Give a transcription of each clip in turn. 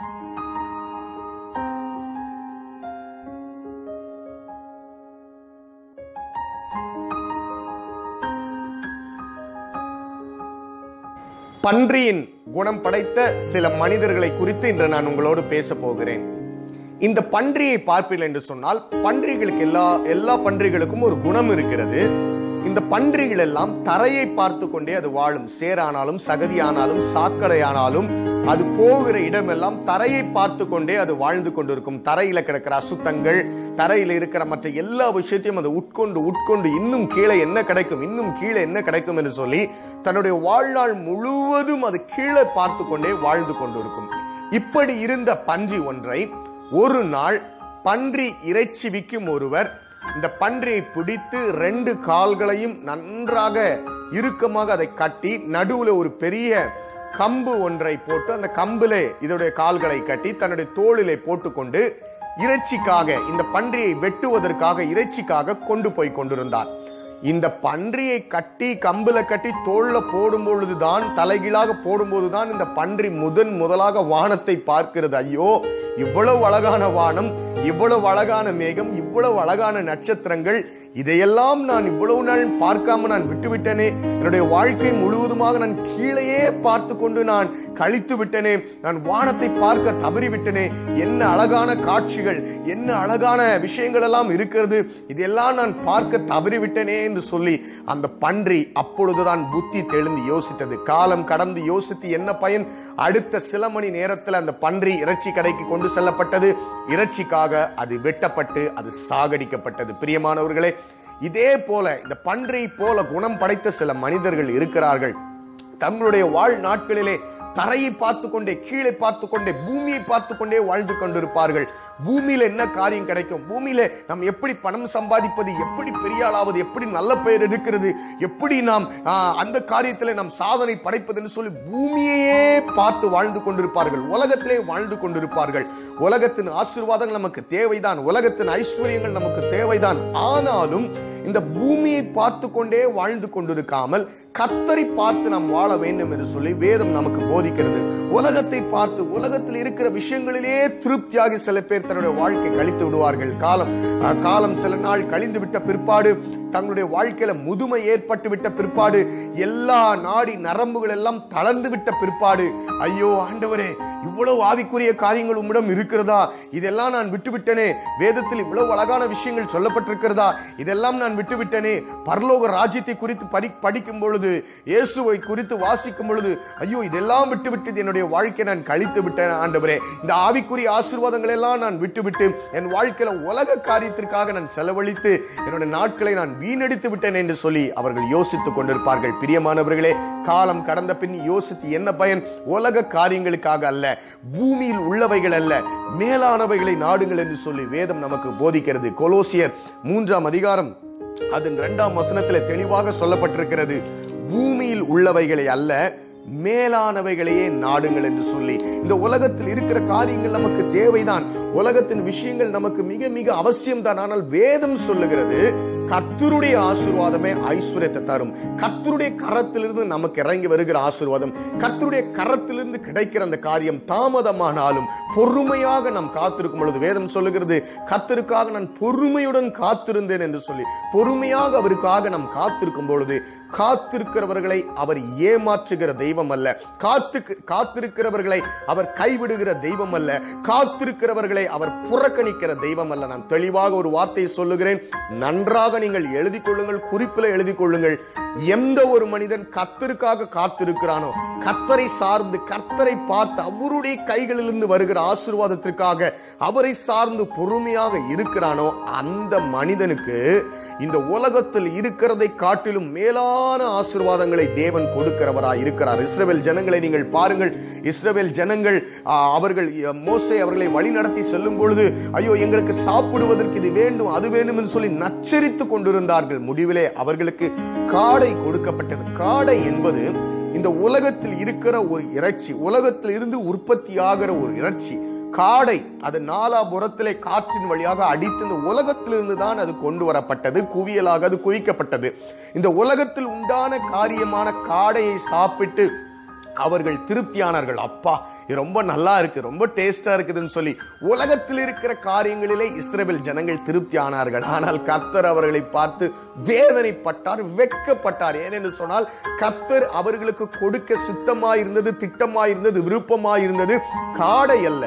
பன்றியின் குணம் படைத்த சில மனிதர்களை குறித்து இன்று நான் உங்களோடு பேச போகிறேன். இந்த பன்றியை பார்ப்பீர்கள் என்று சொன்னால் பன்றிகளுக்கு எல்லா எல்லா பன்றிகளுக்கும் ஒரு குணம் இருக்கிறது. இந்த பன்றிகள் எல்லாம் தரையை பார்த்து கொண்டே அது வாழும். சேரானாலும் சகதியானாலும் சாக்கடையானாலும் அது போகிற இடமெல்லாம் தரையை பார்த்து கொண்டே அது வாழ்ந்து கொண்டிருக்கும். தரையில கிடக்கிற அசுத்தங்கள் தரையில இருக்கிற மற்ற எல்லா விஷயத்தையும் அது உட்கொண்டு உட்கொண்டு இன்னும் கீழே என்ன கிடைக்கும் இன்னும் கீழே என்ன கிடைக்கும் என்று சொல்லி தன்னுடைய வாழ்நாள் முழுவதும் அது கீழே பார்த்து கொண்டே வாழ்ந்து கொண்டிருக்கும். இப்படி இருந்த பன்றி ஒன்றை ஒரு நாள் பன்றி இறைச்சி விற்கும் ஒருவர் இந்த பன்றியை பிடித்து ரெண்டு கால்களையும் நன்றாக இறுக்கமாக அதை கட்டி நடுவில் ஒரு பெரிய கம்பு ஒன்றை போட்டு அந்த கம்பிலே இதோடைய கால்களை கட்டி தன்னுடைய தோளிலே போட்டுக்கொண்டு இறைச்சிக்காக இந்த பன்றியை வெட்டுவதற்காக இறைச்சிக்காக கொண்டு போய் கொண்டிருந்தார். இந்த பன்றியை கட்டி கம்புல கட்டி தோல்ல போடும் பொழுதுதான் தலைகீழாக போடும்போதுதான் இந்த பன்றி முதன் முதலாக வானத்தை பார்க்கிறது. ஐயோ இவ்வளவு அழகான வானம் இவ்வளவு அழகான மேகம் இவ்வளவு அழகான நட்சத்திரங்கள் இதையெல்லாம் நான் இவ்வளவு நாள் பார்க்காம நான் விட்டுவிட்டனே. என்னுடைய வாழ்க்கை முழுவதுமாக நான் கீழேயே பார்த்து கொண்டு நான் கழித்து விட்டேனே. நான் வானத்தை பார்க்க தவறிவிட்டனே. என்ன அழகான காட்சிகள் என்ன அழகான விஷயங்கள் எல்லாம் இருக்கிறது. இதெல்லாம் நான் பார்க்க தவறிவிட்டனே என்று சொல்லி அந்த பன்றி அப்பொழுதுதான் புத்தி தெளிந்து யோசித்தது. காலம் கடந்து யோசித்து என்ன பயன்? அடுத்த சில மணி நேரத்தில் அந்த பன்றி இறைச்சி கடைக்கு கொண்டு செல்லப்பட்டது. இறைச்சிக்காக அது வெட்டப்பட்டு அது சாகடிக்கப்பட்டது. பிரியமானவர்களே இதே போல இந்த பன்றை போல குணம் படைத்த சில மனிதர்கள் இருக்கிறார்கள். தங்களுடைய வாழ் நாட்களிலே தரையை பார்த்து கொண்டே கீழே பார்த்து கொண்டே பூமியை பார்த்து கொண்டே வாழ்ந்து கொண்டிருப்பார்கள். பூமியில என்ன காரியம் கிடைக்கும்? பூமியில நாம் எப்படி பணம் சம்பாதிப்பது? எப்படி பெரிய ஆளாவது? எப்படி நல்ல பெயர் எடுக்கிறது? எப்படி நாம் அந்த காரியத்தில் நாம் சாதனை படைப்பதுன்னு சொல்லி பூமியையே பார்த்து வாழ்ந்து கொண்டிருப்பார்கள். உலகத்திலே வாழ்ந்து கொண்டிருப்பார்கள். உலகத்தின் ஆசீர்வாதங்கள் நமக்கு தேவைதான். உலகத்தின் ஐஸ்வர்யங்கள் நமக்கு தேவைதான். ஆனாலும் இந்த பூமியை பார்த்து கொண்டே வாழ்ந்து கொண்டிருக்காமல் கத்தரை பார்த்து நாம் வாழ வேண்டும் என்று சொல்லி வேதம் நமக்கு போதிக்கிறது. உலகத்தை பார்த்து உலகத்தில் இருக்கிற விஷயங்களிலே திருப்தியாகி சில பேர் தன்னுடைய வாழ்க்கை கழித்து விடுவார்கள். காலம் காலம் சில நாள் கழிந்து விட்ட பிற்பாடு தங்களுடைய வாழ்க்கையில முதுமை ஏற்பட்டு விட்ட பிற்பாடு எல்லா நாடி நரம்புகள் எல்லாம் தளர்ந்து விட்ட பிற்பாடு ஐயோ ஆண்டவரே இவ்வளவு ஆவிக்குரிய காரியங்கள் உம்மிடம் இருக்கிறதா? இதெல்லாம் நான் விட்டுவிட்டனே. வேதத்தில் இவ்வளவு அழகான விஷயங்கள் சொல்லப்பட்டிருக்கிறதா? இதெல்லாம் நான் விட்டுவிட்டனே. பரலோக ராஜ்யத்தை குறித்து படி படிக்கும் பொழுது இயேசுவை குறித்து வாசிக்கும் பொழுது ஐயோ இதெல்லாம் விட்டுவிட்டு என்னுடைய வாழ்க்கையை நான் கழித்து விட்டேன் ஆண்டவரே. இந்த ஆவிக்குரிய ஆசீர்வாதங்கள் எல்லாம் நான் விட்டுவிட்டு என் வாழ்க்கையில உலக காரியத்திற்காக நான் செலவழித்து என்னுடைய நாட்களை நான் வீணடித்து விட்டேன் என்று சொல்லி அவர்கள் யோசித்துக் கொண்டிருப்பார்கள். பிரியமானவர்களே காலம் கடந்த பின் யோசித்து என்ன பயன்? உலக காரியங்களுக்காக அல்ல பூமியில் உள்ளவைகள் அல்ல மேலானவைகளை நாடுங்கள் என்று சொல்லி வேதம் நமக்கு போதிக்கிறது. கொலோசியர் மூன்றாம் அதிகாரம் அதன் இரண்டாம் வசனத்தில் தெளிவாக சொல்லப்பட்டிருக்கிறது. பூமியில் உள்ளவைகளை அல்ல மேலானவைகளையே நாடுங்கள் என்று சொல்லி. இந்த உலகத்தில் இருக்கிற காரியங்கள் நமக்கு தேவைதான். உலகத்தின் விஷயங்கள் நமக்கு மிக மிக அவசியம் தான் ஆனால் வேதம் சொல்லுகிறது கர்த்தருடைய ஆசீர்வாதமே ஐஸ்வர்யத்தை தரும். கர்த்தருடைய கரத்திலிருந்து நமக்கு இறங்கி வருகிற ஆசீர்வாதம் கர்த்தருடைய கரத்திலிருந்து கிடைக்கிற அந்த காரியம் தாமதமானாலும் பொறுமையாக நாம் காத்திருக்கும் பொழுது வேதம் சொல்லுகிறது கர்த்தருக்காக நான் பொறுமையுடன் காத்திருந்தேன் என்று சொல்லி. பொறுமையாக அவருக்காக நாம் காத்திருக்கும் பொழுது காத்திருக்கிறவர்களை அவர் ஏமாற்றுகிறதை தெய்வம் அல்ல காத்து காத்திருக்கிறவர்களை அவர் கைவிடுகிற தெய்வம் அல்ல காத்திருக்கிறவர்களை அவர் புறக்கணிக்கிற தெய்வம் அல்ல நான் தெளிவாக ஒரு வார்த்தையை சொல்லுகிறேன். நன்றாக நீங்கள் எழுதி கொள்ளுங்கள் குறிப்பில் எழுதி கொள்ளுங்கள். எந்த ஒரு மனிதன் கத்தருக்காக காத்திருக்கிறானோ கத்தரை சார்ந்து கத்தரை பார்த்து அவருடைய கைகளிலிருந்து வருகிற ஆசிர்வாதத்திற்காக அவரை சார்ந்து பொறுமையாக இருக்கிறானோ அந்த மனிதனுக்கு இந்த உலகத்தில் இருக்கிறதை காட்டிலும் மேலான ஆசிர்வாதங்களை தேவன் கொடுக்கிறவராய் இருக்கிறார் இஸ்ரவேல் ஜனங்களை நீங்கள் பாருங்கள். இஸ்ரவேல் ஜனங்கள் அவர்கள் மோசை அவர்களை வழி நடத்தி செல்லும் பொழுது ஐயோ எங்களுக்கு சாப்பிடுவதற்கு இது வேண்டும் அது வேண்டும் என்று சொல்லி நச்சரித்து கொண்டிருந்தார்கள். முடிவிலே அவர்களுக்கு காடை கொடுக்கப்பட்டது. காடை என்பது இந்த உலகத்தில் இருக்கிற ஒரு இறைச்சி உலகத்தில் இருந்து உற்பத்தியாகிற ஒரு இறைச்சி. காடை அது நாலாபுறத்திலே காற்றின் வழியாக அடித்து இந்த உலகத்திலிருந்து தான் அது கொண்டு வரப்பட்டது குவியலாக அது குவிக்கப்பட்டது. இந்த உலகத்தில் உண்டான காரியமான காடையை சாப்பிட்டு அவர்கள் திருப்தியானார்கள். அப்பா இது ரொம்ப நல்லா இருக்கு ரொம்ப டேஸ்டா இருக்குதுன்னு சொல்லி உலகத்தில் இருக்கிற காரியங்களிலே இஸ்ரேபில் ஜனங்கள் திருப்தி ஆனார்கள் ஆனால் கர்த்தர் அவர்களை பார்த்து வேதனைப்பட்டார் வெட்கப்பட்டார். ஏனென்று சொன்னால் கத்தர் அவர்களுக்கு கொடுக்க சுத்தமாயிருந்தது திட்டமாயிருந்தது விருப்பமாயிருந்தது. காடை அல்ல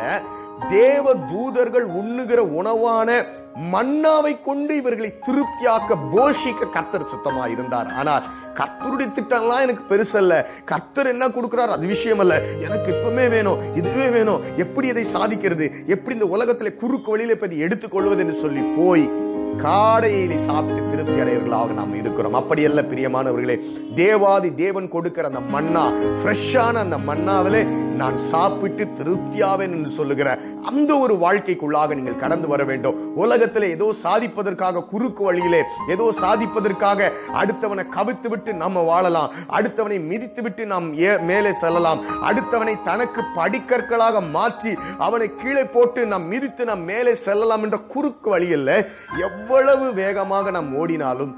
தேவ தூதர்கள் உண்ணுகிற உணவான மன்னாவை கொண்டு இவர்களை திருப்தியாக்க போஷிக்க கர்த்தர் சுத்தமா இருந்தார் ஆனால் கர்த்தருடைய திட்டம்லாம் எனக்கு பெருசல்ல. கர்த்தர் என்ன கொடுக்கிறார் அது விஷயம் அல்ல எனக்கு இப்பவுமே வேணும் இதுவே வேணும். எப்படி இதை சாதிக்கிறது? எப்படி இந்த உலகத்துல குறுக்கு வழியில இப்ப எடுத்துக்கொள்வது என்று சொல்லி போய் காடையிலே சாப்பிட்டு திருப்தி அடையவர்களாக நாம் இருக்கிறோம். அப்படியல்ல பிரியமானவர்களே தேவாதி தேவன் கொடுக்கிற அந்த மன்னா ஃப்ரெஷ்ஷான அந்த மன்னாவிலே நான் சாப்பிட்டு திருப்தியாவேன் என்று சொல்லுகிற அந்த ஒரு வாழ்க்கைக்குள்ளாக நீங்கள் கடந்து வர வேண்டும். உலகத்தில் ஏதோ சாதிப்பதற்காக குறுக்கு வழியிலே ஏதோ சாதிப்பதற்காக அடுத்தவனை கவித்து விட்டு நம்ம வாழலாம். அடுத்தவனை மிதித்து விட்டு நாம் ஏ- மேலே செல்லலாம். அடுத்தவனை தனக்கு படிக்கற்களாக மாற்றி அவனை கீழே போட்டு நாம் மிதித்து நாம் மேலே செல்லலாம் என்ற குறுக்கு வழியில் எவ்வளவு எவ்வளவு வேகமாக நாம் ஓடினாலும்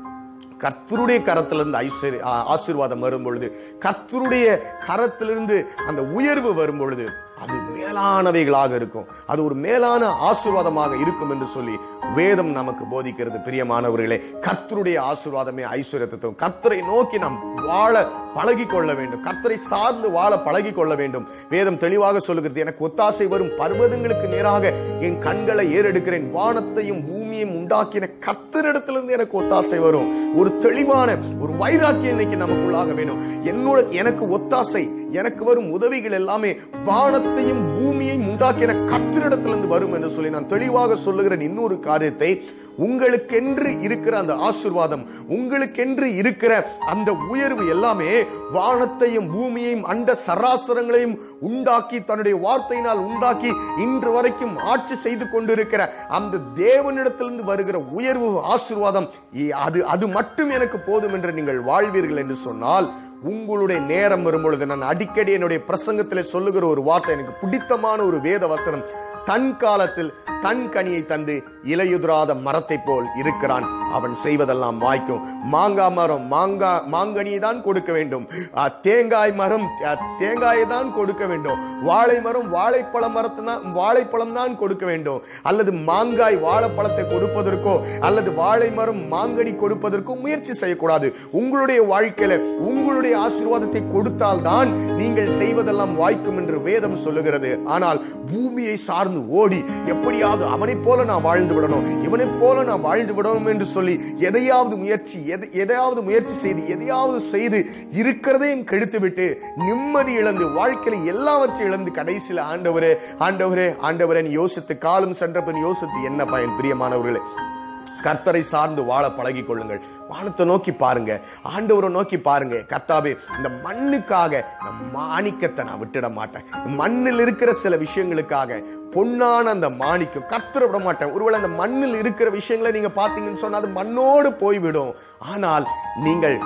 கர்த்தருடைய கரத்திலிருந்து ஐஸ்வர்ய ஆசீர்வாதம் வரும் பொழுது கர்த்தருடைய கரத்திலிருந்து அந்த உயர்வு வரும் பொழுது அது மேலானவைகளாக இருக்கும். அது ஒரு மேலான ஆசீர்வாதமாக இருக்கும் என்று சொல்லி வேதம் நமக்கு போதிக்கிறது பிரியமானவர்களே. கர்த்தருடைய ஆசீர்வாதமே ஐஸ்வர்யத்தை கர்த்தரை நோக்கி நாம் வாழ பழகி கொள்ள வேண்டும். கர்த்தரை சார்ந்து வாழ பழகி கொள்ள வேண்டும். வேதம் தெளிவாக சொல்லுகிறது எனக்கு ஒத்தாசை வரும் பர்வதங்களுக்கு நேராக என் கண்களை ஏறெடுக்கிறேன். வானத்தையும் பூமி பூமியையும் உண்டாக்கின கத்தரிடத்திலிருந்து எனக்கு ஒத்தாசை வரும். ஒரு தெளிவான ஒரு வைராக்கியம் இன்னைக்கு நமக்குள்ளாக வேணும். என்னோட எனக்கு ஒத்தாசை எனக்கு வரும் உதவிகள் எல்லாமே வானத்தையும் பூமியையும் உண்டாக்கின கத்தரிடத்திலிருந்து வரும் என்று சொல்லி நான் தெளிவாக சொல்லுகிறேன். இன்னொரு காரியத்தை உங்களுக்கென்று இருக்கிற அந்த ஆசிர்வாதம் உங்களுக்கென்று இருக்கிற அந்த உயர்வு எல்லாமே வானத்தையும் பூமியையும் அண்ட சராசரங்களையும் உண்டாக்கி தன்னுடைய வார்த்தையினால் உண்டாக்கி இன்று வரைக்கும் ஆட்சி செய்து கொண்டிருக்கிற அந்த தேவனிடத்திலிருந்து வருகிற உயர்வு ஆசீர்வாதம் அது அது மட்டும் எனக்கு போதும் என்று நீங்கள் வாழ்வீர்கள் என்று சொன்னால் உங்களுடைய நேரம் வரும்பொழுது நான் அடிக்கடி என்னுடைய பிரசங்கத்தில் சொல்லுகிற ஒரு வார்த்தை எனக்கு பிடித்தமான ஒரு வேத வசனம் தன் காலத்தில் தன் கனியை தந்து இலையுதிராத மரத்தை போல் இருக்கிறான். அவன் செய்வதெல்லாம் வாய்க்கும். மாங்காய் மரம் மாங்காய் மாங்கனியை தான் கொடுக்க வேண்டும். தேங்காய் மரம் தேங்காயை தான் கொடுக்க வேண்டும். வாழை மரம் வாழைப்பழ மரத்தை தான் வாழைப்பழம் தான் கொடுக்க வேண்டும். அல்லது மாங்காய் வாழைப்பழத்தை கொடுப்பதற்கோ அல்லது வாழை மரம் மாங்கனி கொடுப்பதற்கோ முயற்சி செய்யக்கூடாது. உங்களுடைய வாழ்க்கையில உங்களுடைய ஆசீர்வாதத்தை கொடுத்தால்தான் நீங்கள் செய்வதெல்லாம் வாய்க்கும் என்று வேதம் சொல்லுகிறது. ஆனால் பூமியை சார்ந்த ஓடி எப்படியாவது அவனைப் போல நான் வாழ்ந்து விடணும் இவனைப் போல நான் வாழ்ந்து விடணும் என்று சொல்லி எதையாவது முயற்சி எதை- எதையாவது முயற்சி செய்து எதையாவது செய்து இருக்கிறதையும் கெடுத்து விட்டு நிம்மதி இழந்து வாழ்க்கையில எல்லாவற்றையும் இழந்து கடைசியில் ஆண்டவரே ஆண்டவரே ஆண்டவரே யோசித்து காலம் சென்ற பின் யோசித்து என்ன பயன் பிரியமானவர்களே? கர்த்தரை சார்ந்து வாழ பழகி கொள்ளுங்கள். வானத்தை நோக்கி பாருங்க. ஆண்டவரை நோக்கி பாருங்க. கர்த்தாவே இந்த மண்ணுக்காக நம் மாணிக்கத்தை நான் விட்டுட மாட்டேன். மண்ணில் இருக்கிற சில விஷயங்களுக்காக பொன்னான அந்த மாணிக்கம். கர்த்தரை விட மாட்டேன். ஒருவேளை அந்த மண்ணில் இருக்கிற விஷயங்களை நீங்க பார்த்தீங்கன்னு சொன்னா அது மண்ணோடு போய்விடும். ஆனால் நீங்கள்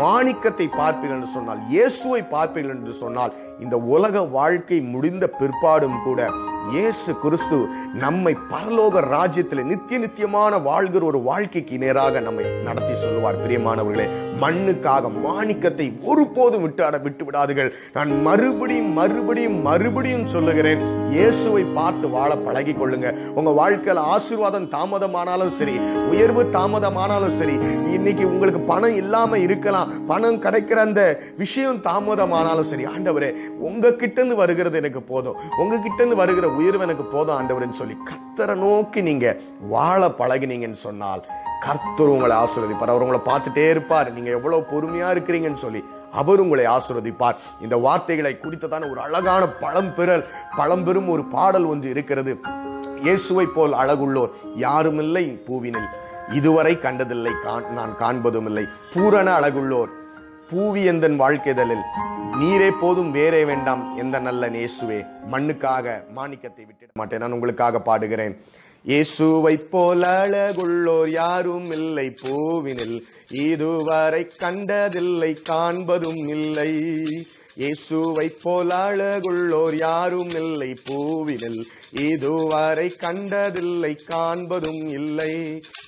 மாணிக்கத்தை பார்ப்பீர்கள் என்று சொன்னால் இயேசுவை பார்ப்பீர்கள் என்று சொன்னால் இந்த உலக வாழ்க்கை முடிந்த பிற்பாடும் கூட இயேசு கிறிஸ்து நம்மை பரலோக ராஜ்யத்தில் நித்திய நித்தியமான வாழ்கிற ஒரு வாழ்க்கைக்கு நேராக நம்மை நடத்தி சொல்லுவார். பிரியமானவர்களே மண்ணுக்காக மாணிக்கத்தை ஒருபோதும் விட்டாட விட்டு விடாதீர்கள். நான் மறுபடியும் மறுபடியும் மறுபடியும் சொல்லுகிறேன் இயேசுவை பார்த்து வாழ பழகி கொள்ளுங்க. உங்க வாழ்க்கையில் ஆசீர்வாதம் தாமதமானாலும் சரி உயர்வு தாமதமானாலும் சரி இன்னைக்கு உங்களுக்கு பணம் இல்லாம இருக்கலாம். பணம் கிடைக்கிற அந்த விஷயம் தாமதமானாலும் சரி ஆண்டவரே உங்ககிட்டேருந்து இருந்து வருகிறது எனக்கு போதும். உங்ககிட்டேருந்து இருந்து வருகிற உயர்வு எனக்கு போதும் ஆண்டவர்னு சொல்லி கத்தரை நோக்கி நீங்க வாழ பழகினீங்கன்னு சொன்னால் கர்த்தர் உங்களை ஆசிர்வதிப்பார். அவர் உங்களை பார்த்துட்டே இருப்பார். நீங்க எவ்வளவு பொறுமையா இருக்கிறீங்கன்னு சொல்லி அவர் உங்களை ஆசிர்வதிப்பார். இந்த வார்த்தைகளை குறித்ததான ஒரு அழகான பழம்பெறல் பழம்பெரும் ஒரு பாடல் ஒன்று இருக்கிறது. இயேசுவை போல் அழகுள்ளோர் யாருமில்லை பூவினில். இதுவரை கண்டதில்லை. காண்- நான் காண்பதும் இல்லை பூரண அழகுள்ளோர் பூவி எந்தன் வாழ்க்கைதலில் நீரே போதும் வேறே வேண்டாம் எந்த நல்ல நேசுவே. மண்ணுக்காக மாணிக்கத்தை விட்டுட மாட்டேன். நான் உங்களுக்காக பாடுகிறேன். இயேசுவை போல அழகுள்ளோர் யாரும் இல்லை. பூவினில் இதுவரை கண்டதில்லை காண்பதும் இல்லை. இயேசுவை போல் அழகுள்ளோர் யாரும் இல்லை. பூவினில் இதுவரை கண்டதில்லை காண்பதும் இல்லை.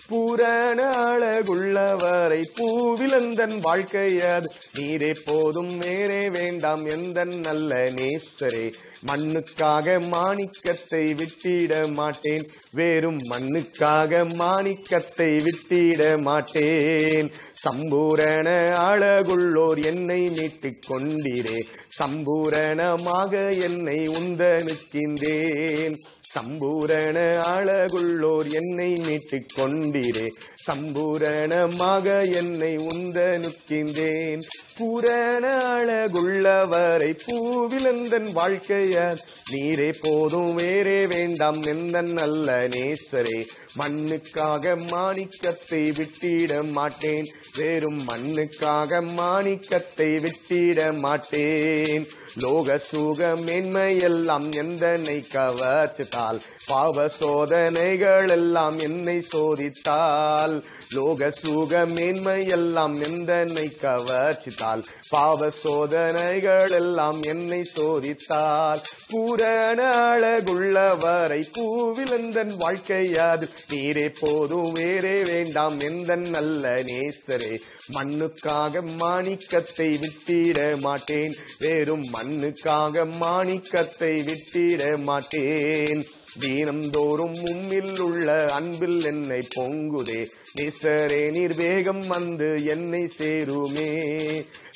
பூரண அழகுள்ளவரை பூவிலந்தன் வாழ்க்கையது நீரே போதும் வேறே வேண்டாம் எந்த நல்ல நேஸ்தரே மண்ணுக்காக மாணிக்கத்தை விட்டிட மாட்டேன். வேறும் மண்ணுக்காக மாணிக்கத்தை விட்டிட மாட்டேன். சம்பூரண அழகுள்ளோர் என்னை மீட்டுக் கொண்டீரே. சம்பூரணமாக என்னை உந்தனுக்கின்றேன் சம்பூரண அழகுள்ளோர் என்னை மீட்டுக் கொண்டீரே. சம்பூரணமாக என்னை உந்தனுக்கின்றேன் பூரண அழகுள்ளவரை பூவிலந்தன் வாழ்க்கையார் நீரே போதும் வேறே வேண்டாம் எந்த நல்ல நேசரே. மண்ணுக்காக மாணிக்கத்தை விட்டிட மாட்டேன் வெறும் மண்ணுக்காக மாணிக்கத்தை விட்டிட மாட்டேன். லோக சுக மேன்மையெல்லாம் எந்தனை கவர்த்தால் பாவ சோதனைகள் எல்லாம் என்னை சோதித்தால். லோக சுக மேன்மையெல்லாம் எந்தனை கவர்ச்சித்தால்? பாவ சோதனைகள் எல்லாம் என்னை சோதித்தால். பூரண அழகுள்ளவரை பூவிலந்தன் வாழ்க்கையாது நீரே போதும் வேறே வேண்டாம் எந்த நல்ல நேசரே? மண்ணுக்காக மாணிக்கத்தை விட்டிட மாட்டேன் வேறும் மண்ணுக்காக மாணிக்கத்தை விட்டிட மாட்டேன். தீனந்தோறும் உம்மில் உள்ள அன்பில் என்னை பொங்குதே. நிசரே நீர் வேகம் வந்து என்னை சேருமே.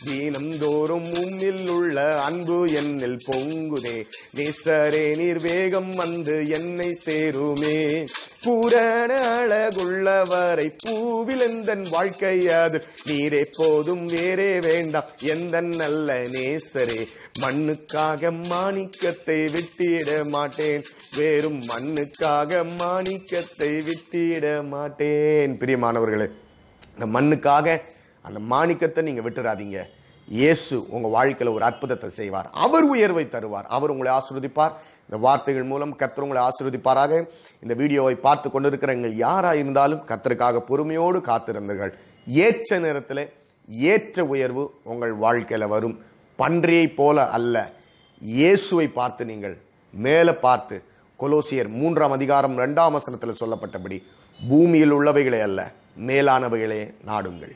தீனந்தோறும் உம்மில் உள்ள அன்பு என்னில் பொங்குதே. நிசரே நீர் வேகம் வந்து என்னை சேருமே. பூரண அழகுள்ளவரை பூவிலந்தன் வாழ்க்கையாது நீரே போதும் வேறே வேண்டாம். எந்த நல்ல நேசரே மண்ணுக்காக மாணிக்கத்தை விட்டிட மாட்டேன். வேறும் மண்ணுக்காக மாணிக்கத்தை விட்டிட மாட்டேன். பிரியமானவர்களே இந்த மண்ணுக்காக அந்த மாணிக்கத்தை நீங்க விட்டுறாதீங்க. இயேசு உங்க வாழ்க்கையில ஒரு அற்புதத்தை செய்வார். அவர் உயர்வை தருவார். அவர் உங்களை ஆசிர்வதிப்பார். இந்த வார்த்தைகள் மூலம் கத்தர் உங்களை ஆசீர்வதிப்பாராக. இந்த வீடியோவை பார்த்து கொண்டிருக்கிற எங்கள் யாராக இருந்தாலும் கத்தருக்காக பொறுமையோடு காத்திருந்தீர்கள். ஏற்ற நேரத்தில் ஏற்ற உயர்வு உங்கள் வாழ்க்கையில் வரும். பன்றியை போல அல்ல. இயேசுவை பார்த்து நீங்கள் மேலே பார்த்து கொலோசியர் மூன்றாம் அதிகாரம் ரெண்டாம் வசனத்தில் சொல்லப்பட்டபடி பூமியில் உள்ளவைகளே அல்ல மேலானவைகளே நாடுங்கள்.